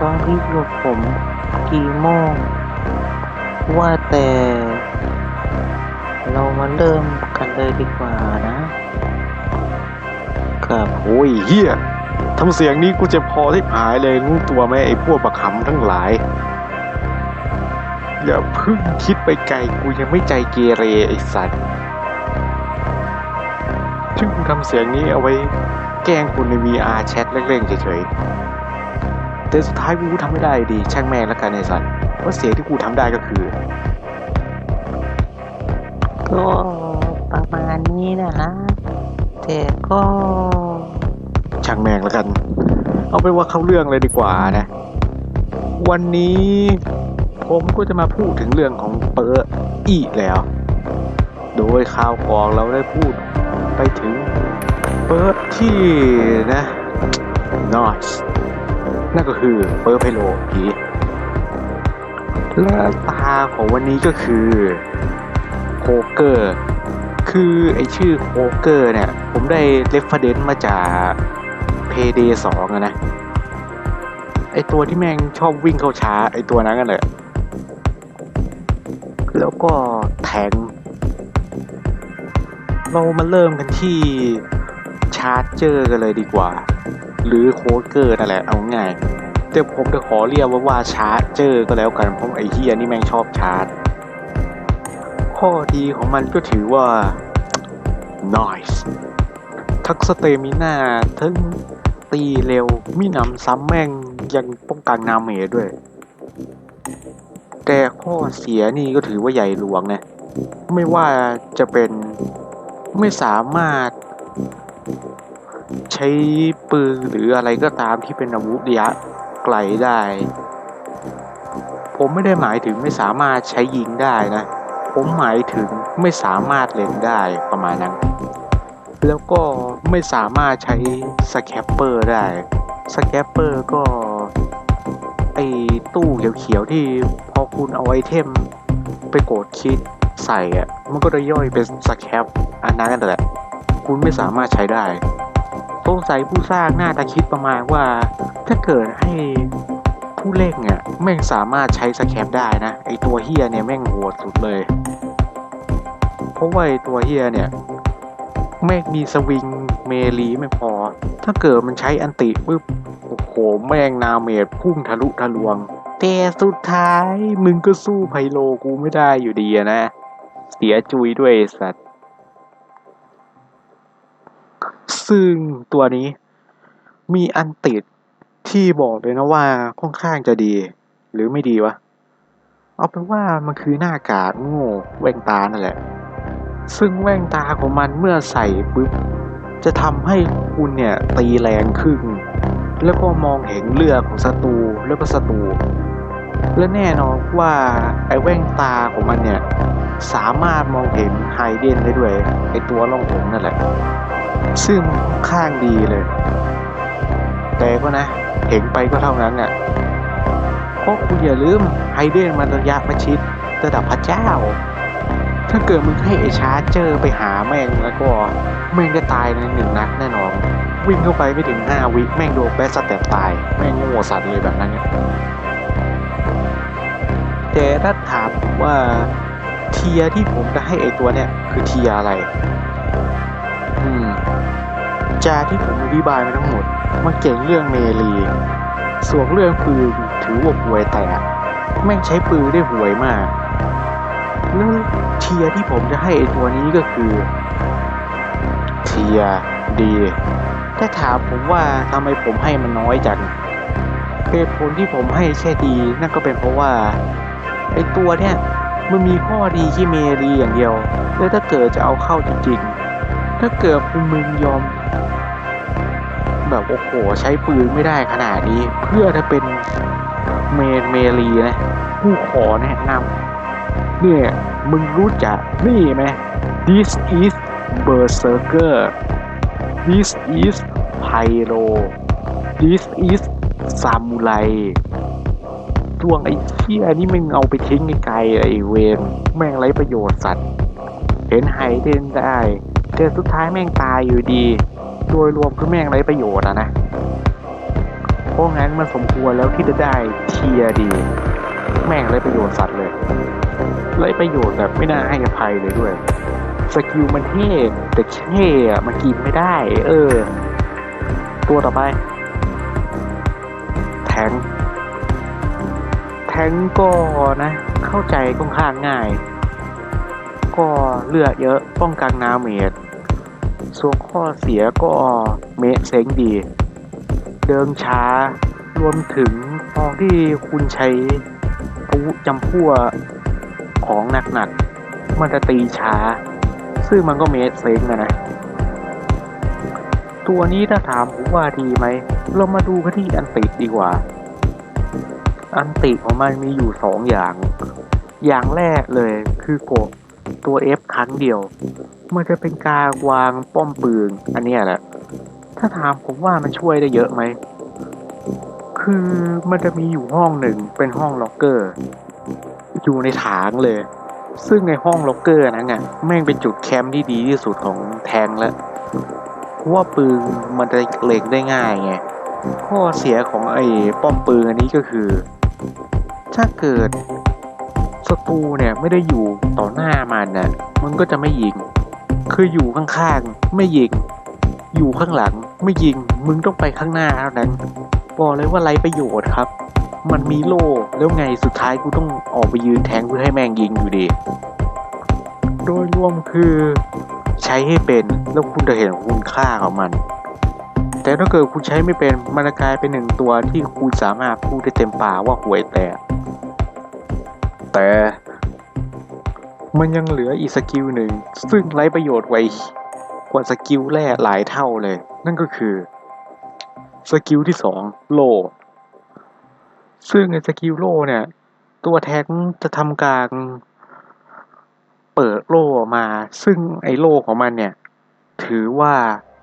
ต้อนที่อยู่กับผมกี่โมง ว่าแต่ เรามาเริ่มกันเลยดีกว่านะ ครับ โอ้ยเฮียทำเสียงนี้กูจะพอที่หายเลยรู้ตัวไหมไอ้พวกประคำทั้งหลาย อย่าเพิ่งคิดไปไกลกูยังไม่ใจเกเรไอ้สัตว์ซึ่งทำเสียงนี้เอาไว้แกล้งคุณใน VR แชทเล่นๆเฉยๆ แต่สุดท้ายกูทำไม่ได้ดี ช่างแม่งแล้วกันไอ้สัตว์เพราะเสียงที่กูทำได้ก็คือ ก็ประมาณนี้นะฮะแต่ก็ช่างแม่งแล้วกัน เอาเป็นว่าเข้าเรื่องเลยดีกว่านะ วันนี้ผมก็จะมาพูดถึงเรื่องของเปอร์อีกแล้ว โดยข่าวกรองเราได้พูดไปถึงเปอร์ที่นะนอส นั่นก็คือเปอร์เพโลผีและตาของวันนี้ก็คือโคเกอร์ คือไอชื่อโคเกอร์เนี่ย ผมได้เรฟเฟรนซ์มาจาก Payday 2อะนะ ไอตัวที่แม่งชอบวิ่งเข้าช้า ไอตัวนั้นกันเลยแล้วก็แทง เรามาเริ่มกันที่ชาร์จ เจอร์กันเลยดีกว่า หรือโคเกอร์นั่นแหละเอาง่ายแต่ผมจะขอเรียกว่าว่าชาร์จเจอร์ก็แล้วกันเพราะไอเฮียนี่แม่งชอบชาร์จ ข้อดีของมันก็ถือว่า nice ทักสเตมิน่าทั้งตีเร็วมีนำซ้ำแม่งยังป้องกันนาเมด้วย แต่ข้อเสียนี่ก็ถือว่าใหญ่หลวงนะ ไม่ว่าจะเป็นไม่สามารถ ใช้ปืนหรืออะไรก็ตามที่เป็นอาวุธระยะไกลได้ ผมไม่ได้หมายถึงไม่สามารถใช้ยิงได้นะ ผมหมายถึงไม่สามารถเล่นได้ประมาณนั้น แล้วก็ไม่สามารถใช้สแคปเปอร์ได้สแคปเปอร์ก็ไอตู้เขียวๆที่พอคุณเอาไอเทมไปโกดคลิกใส่อะมันก็จะย่อยเป็นสแคปอันนั้นนั่นแหละ คุณไม่สามารถใช้ได้ สงสัยผู้สร้างน่าจะคิดประมาณว่า ถ้าเกิดให้ผู้เล่นอะแม่งสามารถใช้สแคปได้นะ ไอตัวเฮียเนี่ยแม่งโหดสุดเลย เพราะว่าไอตัวเฮียเนี่ยแม่งมีสวิงเมลีไม่พอ ถ้าเกิดมันใช้อันติปุ๊บโอ้โหแม่งนาเมจพุ่งทะลุทะลวง แต่สุดท้ายมึงก็สู้ไพโลกูไม่ได้อยู่ดีนะ เสียจุยด้วยสัตว์ ซึ่งตัวนี้มีอันติดที่บอกเลยนะว่าค่อนข้างจะดี หรือไม่ดีวะ เอาเป็นว่ามันคือหน้ากากโง่แว่นตานั่นแหละ ซึ่งแว่นตาของมันเมื่อใส่ปุ๊บจะทำให้คุณเนี่ยตีแรงขึ้น แล้วก็มองเห็นเลือดของศัตรูแล้วก็ศัตรูและแน่นอนว่าไอ้แว่นตาของมันเนี่ยสามารถมองเห็นไฮเดนได้ด้วยไอ้ตัวล่องหนนั่นแหละ ซึ่งค่อนข้างดีเลย แต่ก็นะ เห็นไปก็เท่านั้นน่ะเพราะคุณอย่าลืมไฮเดนมันระยะประชิดระดับพระเจ้า ถ้าเกิดมึงให้ไอชาร์เจอร์ไปหาแม่งแล้วก็ แม่งจะตายในหนึ่งนัดแน่นอน วิ่งเข้าไปไม่ถึงห้าวิแม่งโดนแบสสเต็ปตาย แม่งโง่สัตว์เลยแบบนั้นเนี่ยแต่ถ้าถามว่าเทียที่ผมจะให้ไอตัวเนี่ยคือเทียอะไร จาที่ผมอธิบายมาทั้งหมดมันเก่งเรื่องเมลีส่วนเรื่องปืนถือว่าห่วยแตกแม่งใช้ปืนได้ห่วยมากแล้วเทียที่ผมจะให้ไอตัวนี้ก็คือเทียดีแต่ถามผมว่าทำไมผมให้มันน้อยจังเหตุผลที่ผมให้แค่ดีนั่นก็เป็นเพราะว่าไอตัวเนี้ยมันมีข้อดีที่เมรีอย่างเดียวแล้วถ้าเกิดจะเอาเข้าจริงๆ ถ้าเกิดมึงยอม แบบโอ้โหใช้ปืนไม่ได้ขนาดนี้ เพื่อจะเป็นเมนเมรีนะผู้ขอแนะนำเนี่ย มึงรู้จักนี่ไหม This is Berserker This is Pyro This is Samurai ดวงไอ้เชี่ยนี่มึงเอาไปทิ้งไกลไอ้เวนแม่งไรประโยชน์สัตว์ เห็นไฮเดนได้ แต่สุดท้ายแม่งตายอยู่ดี โดยรวมคือแม่งไรประโยชน์อะนะราะงั้นมันสมควรแล้วที่จะได้เทียดี แม่งไรประโยชน์สัตว์เลย ไรประโยชน์แบบไม่น่าให้อภัยเลยด้วย สกิลมันเท่แต่เท่อะมันกินไม่ได้ เออ ตัวต่อไป แทงแทงก็นะ เข้าใจค่อนข้างง่าย ก็เลือดเยอะป้องกันนาเมจ ส่วนข้อเสียก็เมะเซ็งดี เดินช้ารวมถึงตอนที่คุณใช้อาวุธจำพวกของหนักๆมันจะตีช้า ซึ่งมันก็เมสเซ็งนะนะ ตัวนี้ถ้าถามผมว่าดีไหม เรามาดูกันที่อันติดีกว่า อันติของมันมีอยู่สองอย่าง อย่างแรกเลยคือโก ตัว F ครั้งเดียว มันจะเป็นการวางป้อมปืนอันนี้แหละ ถ้าถามผมว่ามันช่วยได้เยอะไหม คือมันจะมีอยู่ห้องหนึ่งเป็นห้องล็อกเกอร์ อยู่ในถางเลย ซึ่งในห้องล็อกเกอร์นั้นน่ะแม่งเป็นจุดแคมป์ที่ดีที่สุดของแทงแล้วเพราะว่าปืนมันจะเล็งได้ง่ายไง ข้อเสียของไอ้ป้อมปืนอันนี้ก็คือ ถ้าเกิด ศัตรูเนี่ยไม่ได้อยู่ต่อหน้ามันนะมันก็จะไม่ยิง คืออยู่ข้างๆไม่ยิง อยู่ข้างหลังไม่ยิง มึงต้องไปข้างหน้าเท่านั้น บอกเลยว่าไรประโยชน์ครับ มันมีโล่แล้วไงสุดท้ายกูต้องออกไปยืนแทงเพื่อให้แม่งยิงอยู่ดี โดยรวมคือใช้ให้เป็นแล้วคุณจะเห็นคุณค่าของมันแต่ถ้าเกิดคุณใช้ไม่เป็นมันจะกลายเป็นหนึ่งตัวที่คุณสามารถพูดได้เต็มปากว่าห่วยแตก แต่มันยังเหลืออีกสกิลหนึ่ง ซึ่งไร้ประโยชน์ไว้กว่าสกิลแรกหลายเท่าเลย นั่นก็คือ สกิลที่สองโล ซึ่งในสกิลโลเนี่ย ตัวแท็กจะทำการเปิดโล่มา ซึ่งไอ้โล่ของมันเนี่ย ถือว่า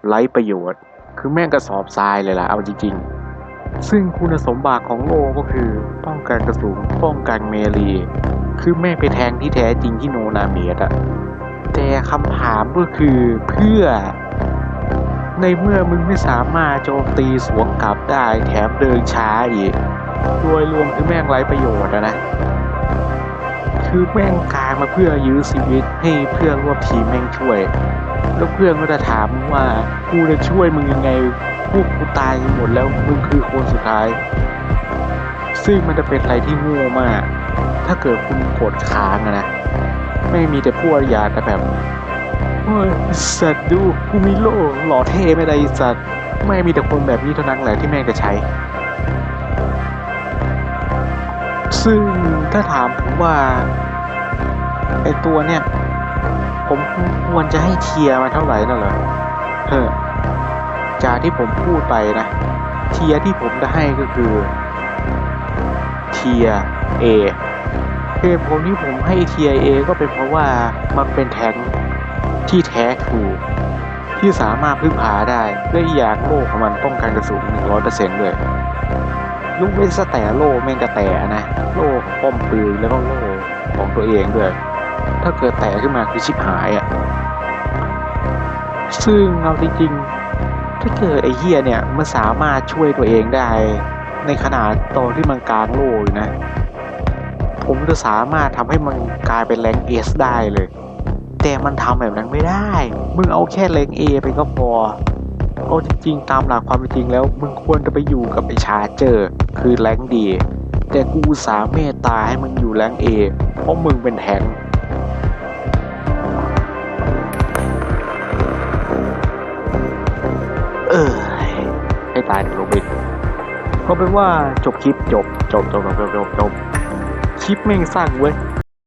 ไร้ประโยชน์ คือแม่งกระสอบทรายเลยล่ะ เอาจริงๆ ซึ่งคุณสมบัติของโลก็คือป้องกันกระสุนป้องกันเมลี คือแม่ไปแทงที่แท้จริงที่โนนาเมียดอะแต่คำถามก็คือเพื่อ ในเมื่อมึงไม่สามารถโจมตีสวนกลับได้แถมเดินช้าอีกโดยรวมคือแม่งไร้ประโยชน์นะ คือแม่งกลายมาเพื่อยื้อชีวิตให้เพื่อนร่วมทีมแม่งช่วย แล้วเพื่อนก็จะถามว่ากูจะช่วยมึงยังไง วกกูตายกันหมดแล้วมึงคือคนสุดท้าย ซึ่งมันจะเป็นอะไรที่โง่มาก ถ้าเกิดคุณกดค้างนะ ไม่มีแต่พวกยาแต่แบบเฮ้ยสัตว์ดูกูมีโล่หล่อเท่ไม่ได้สัตว์ไม่มีแต่คนแบบนี้เท่านั้นแหละที่แม่งจะใช้ ซึ่งถ้าถามผมว่าไอตัวเนี่ย ผมควรจะให้เทียร์มาเท่าไหร่น่ะเหรอเฮ้อ จากที่ผมพูดไปนะ เทียที่ผมจะให้ก็คือ เทียเอเหตุผลที่ผมให้เทียเอก็เป็นเพราะว่ามันเป็นแทงที่แท้ถูกที่สามารถพึ่งพาได้และอีกอย่างโลกของมันป้องกันกระสุนหนึ่งร้อยเปอร์เซ็นต์ด้วยลูกเว้นสแต่โล่แม่งกระแตนะ โล่ของป้อมปืนแล้วก็โล่ของตัวเองด้วย ถ้าเกิดแตกขึ้นมาคือชิบหายอะซึ่งเอาจริงๆ เกิดไอ้เฮียเนี่ยมันสามารถช่วยตัวเองได้ ในขนาดตอนที่มันกลางโล่อยู่นะ ผมจะสามารถทำให้มันกลายเป็นแรงเอสได้เลย แต่มันทำแบบนั้นไม่ได้ มึงเอาแค่แรงเอไปก็พอเอาจริงๆตามหลักความเป็นจริงแล้วมึงควรจะไปอยู่กับไอชาร์เจอร์คือแรงดี แต่กูอุตสาห์เมตตาให้มึงอยู่แรงเอเพราะมึงเป็นแทง ออให้ตายเถอะโรบินก็เป็นว่าจบคลิปจบจบจบจบจบจบคลิปแม่งสร้างเว้ย